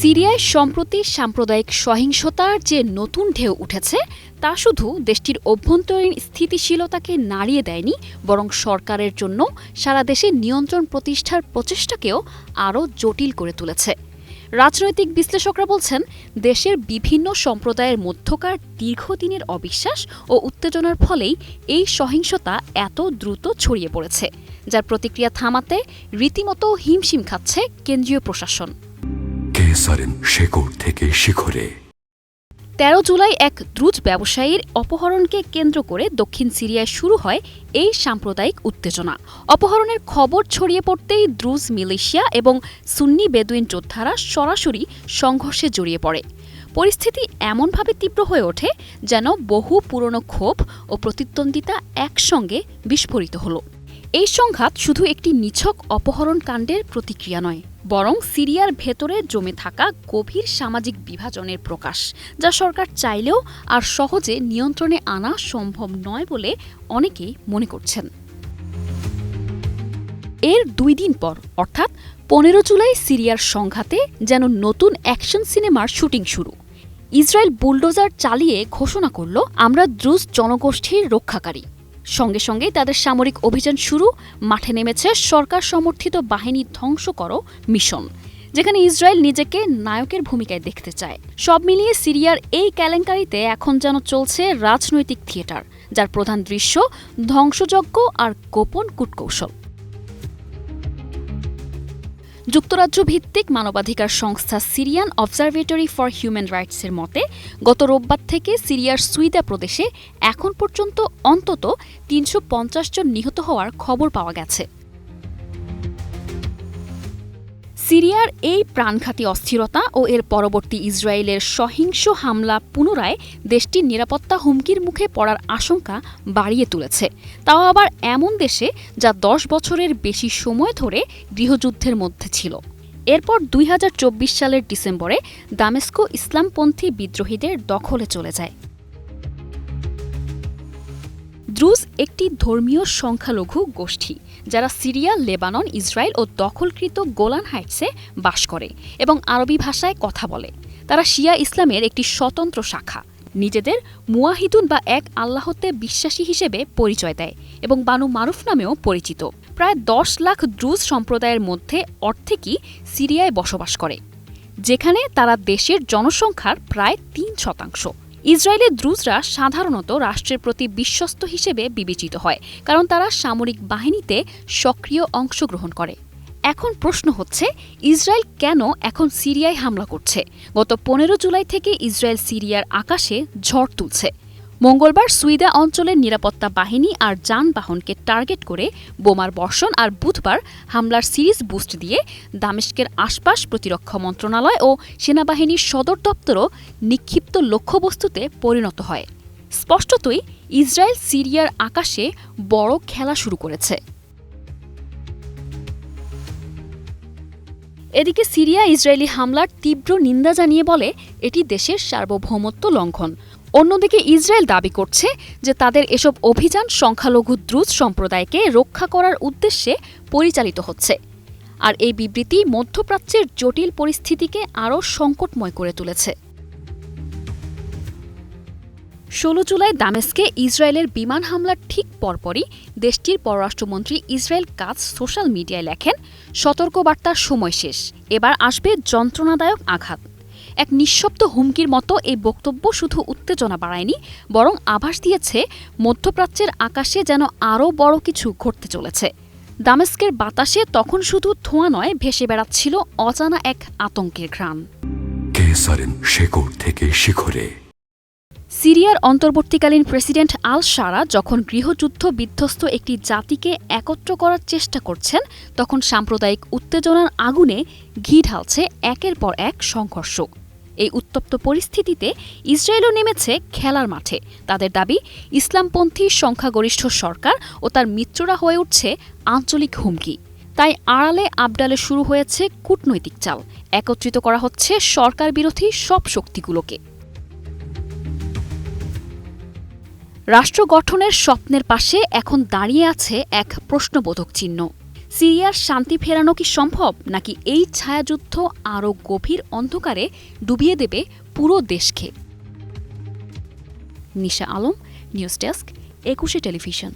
সিরিয়ায় সম্প্রতি সাম্প্রদায়িক সহিংসতার যে নতুন ঢেউ উঠেছে, তা শুধু দেশটির অভ্যন্তরীণ স্থিতিশীলতাকে নাড়িয়ে দেয়নি, বরং সরকারের জন্য সারা দেশে নিয়ন্ত্রণ প্রতিষ্ঠার প্রচেষ্টাকেও আরও জটিল করে তুলেছে। রাজনৈতিক বিশ্লেষকরা বলছেন, দেশের বিভিন্ন সম্প্রদায়ের মধ্যকার দীর্ঘদিনের অবিশ্বাস ও উত্তেজনার ফলেই এই সহিংসতা এত দ্রুত ছড়িয়ে পড়েছে, যার প্রতিক্রিয়া থামাতে রীতিমতো হিমশিম খাচ্ছে কেন্দ্রীয় প্রশাসন। কেসারেন শেকড় থেকে শিখরে। তেরো জুলাই এক দ্রুজ ব্যবসায়ীর অপহরণকে কেন্দ্র করে দক্ষিণ সিরিয়ায় শুরু হয় এই সাম্প্রদায়িক উত্তেজনা। অপহরণের খবর ছড়িয়ে পড়তেই দ্রুজ মিলিশিয়া এবং সুন্নি বেদুইন যোদ্ধারা সরাসরি সংঘর্ষে জড়িয়ে পড়ে। পরিস্থিতি এমনভাবে তীব্র হয়ে ওঠে যেন বহু পুরনো ক্ষোভ ও প্রতিদ্বন্দ্বিতা একসঙ্গে বিস্ফোরিত হলো। এই সংঘাত শুধু একটি নিছক অপহরণ কাণ্ডের প্রতিক্রিয়া নয়, বরং সিরিয়ার ভেতরে জমে থাকা গভীর সামাজিক বিভাজনের প্রকাশ, যা সরকার চাইলেও আর সহজে নিয়ন্ত্রণে আনা সম্ভব নয় বলে অনেকেই মনে করছেন। এর দুই দিন পর, অর্থাৎ পনেরো জুলাই সিরিয়ার সংঘাতে যেন নতুন অ্যাকশন সিনেমার শুটিং শুরু। ইসরায়েল বুলডোজার চালিয়ে ঘোষণা করল, আমরা দ্রুজ জনগোষ্ঠীর রক্ষাকারী। সঙ্গে সঙ্গেই তাদের সামরিক অভিযান শুরু। মাঠে নেমেছে সরকার সমর্থিত বাহিনী ধ্বংস করো মিশন, যেখানে ইসরায়েল নিজেকে নায়কের ভূমিকায় দেখতে চায়। সব মিলিয়ে সিরিয়ার এই কেলেঙ্কারিতে এখন যেন চলছে রাজনৈতিক থিয়েটার, যার প্রধান দৃশ্য ধ্বংসযজ্ঞ আর গোপন কূটকৌশল। যুক্তরাজ্য ভিত্তিক মানবাধিকার সংস্থা সিরিয়ান অবজারভেটরি ফর হিউম্যান রাইটসের মতে, গত রোববার থেকে সিরিয়ার সুইদা প্রদেশে এখন পর্যন্ত অন্তত তিনশো পঞ্চাশ জন নিহত হওয়ার খবর পাওয়া গেছে। সিরিয়ার এই প্রাণঘাতী অস্থিরতা ও এর পরবর্তী ইসরায়েলের সহিংস হামলা পুনরায় দেশটির নিরাপত্তা হুমকির মুখে পড়ার আশঙ্কা বাড়িয়ে তুলেছে। তাও আবার এমন দেশে যা দশ বছরের বেশি সময় ধরে গৃহযুদ্ধের মধ্যে ছিল। এরপর দুই হাজার চব্বিশ সালের ডিসেম্বরে দামেস্কো ইসলামপন্থী বিদ্রোহীদের দখলে চলে যায়। দ্রুজ একটি ধর্মীয় সংখ্যালঘু গোষ্ঠী, যারা সিরিয়া, লেবানন, ইসরায়েল ও দখলকৃত গোলান হাইটসে বাস করে এবং আরবি ভাষায় কথা বলে। তারা শিয়া ইসলামের একটি স্বতন্ত্র শাখা। নিজেদের মুয়াহিদুন বা এক আল্লাহতে বিশ্বাসী হিসেবে পরিচয় দেয় এবং বানু মারুফ নামেও পরিচিত। প্রায় দশ লাখ দ্রুজ সম্প্রদায়ের মধ্যে অর্ধেকই সিরিয়ায় বসবাস করে, যেখানে তারা দেশের জনসংখ্যার প্রায় তিন শতাংশ। ইসরায়েলের দ্রুজরা সাধারণত রাষ্ট্রের প্রতি বিশ্বস্ত হিসেবে বিবেচিত হয়, কারণ তারা সামরিক বাহিনীতে সক্রিয় অংশগ্রহণ করে। এখন প্রশ্ন হচ্ছে, ইসরায়েল কেন এখন সিরিয়ায় হামলা করছে? গত পনেরো জুলাই থেকে ইসরায়েল সিরিয়ার আকাশে ঝড় তুলছে। মঙ্গলবার সুইদা অঞ্চলের নিরাপত্তা বাহিনী আর যানবাহনকে টার্গেট করে বোমার বর্ষণ আর বুধবার হামলার সিরিজ বুস্ট দিয়ে দামেস্কের আশপাশ প্রতিরক্ষা মন্ত্রণালয় ও সেনাবাহিনীর সদর দপ্তরও নিক্ষিপ্ত লক্ষ্যবস্তুতে পরিণত হয়। স্পষ্টতই ইসরায়েল সিরিয়ার আকাশে বড় খেলা শুরু করেছে। এদিকে সিরিয়া ইসরায়েলি হামলার তীব্র নিন্দা জানিয়ে বলে, এটি দেশের সার্বভৌমত্ব লঙ্ঘন। অন্যদিকে ইসরায়েল দাবি করছে যে তাদের এসব অভিযান সংখ্যালঘু দ্রুত সম্প্রদায়কে রক্ষা করার উদ্দেশ্যে পরিচালিত হচ্ছে। আর এই বিবৃতি মধ্যপ্রাচ্যের জটিল পরিস্থিতিকে আরও সংকটময় করে তুলেছে। ষোলো জুলাই দামেস্কে ইসরায়েলের বিমান হামলার ঠিক পরপরই দেশটির পররাষ্ট্রমন্ত্রী ইসরায়েল কাজ সোশ্যাল মিডিয়ায় লেখেন, সতর্কবার্তার সময় শেষ, এবার আসবে যন্ত্রণাদায়ক আঘাত। এক নিঃশব্দ হুমকির মতো এই বক্তব্য শুধু উত্তেজনা বাড়ায়নি, বরং আভাস দিয়েছে মধ্যপ্রাচ্যের আকাশে যেন আরও বড় কিছু ঘটতে চলেছে। দামেস্কের বাতাসে তখন শুধু ধোঁয়া নয়, ভেসে বেড়াচ্ছিল অজানা এক আতঙ্কের ঘ্রাণ। থেকে শিখরে। সিরিয়ার অন্তর্বর্তীকালীন প্রেসিডেন্ট আল সারা যখন গৃহযুদ্ধ বিধ্বস্ত একটি জাতিকে একত্র করার চেষ্টা করছেন, তখন সাম্প্রদায়িক উত্তেজনার আগুনে ঘি ঢালছে একের পর এক সংঘর্ষ। এই উত্তপ্ত পরিস্থিতিতে ইসরায়েলও নেমেছে খেলার মাঠে। তাদের দাবি, ইসলামপন্থী সংখ্যাগরিষ্ঠ সরকার ও তার মিত্ররা হয়ে উঠছে আঞ্চলিক হুমকি। তাই আড়ালে আবডালে শুরু হয়েছে কূটনৈতিক চাল। একত্রিত করা হচ্ছে সরকার বিরোধী সব শক্তিগুলোকে। রাষ্ট্র গঠনের স্বপ্নের পাশে এখন দাঁড়িয়ে আছে এক প্রশ্নবোধক চিহ্ন। সিরিয়ার শান্তি ফেরানো কি সম্ভব, নাকি এই ছায়াযুদ্ধ আরও গভীর অন্ধকারে ডুবিয়ে দেবে পুরো দেশকে? Nisha Alam, news desk, Ekushey television.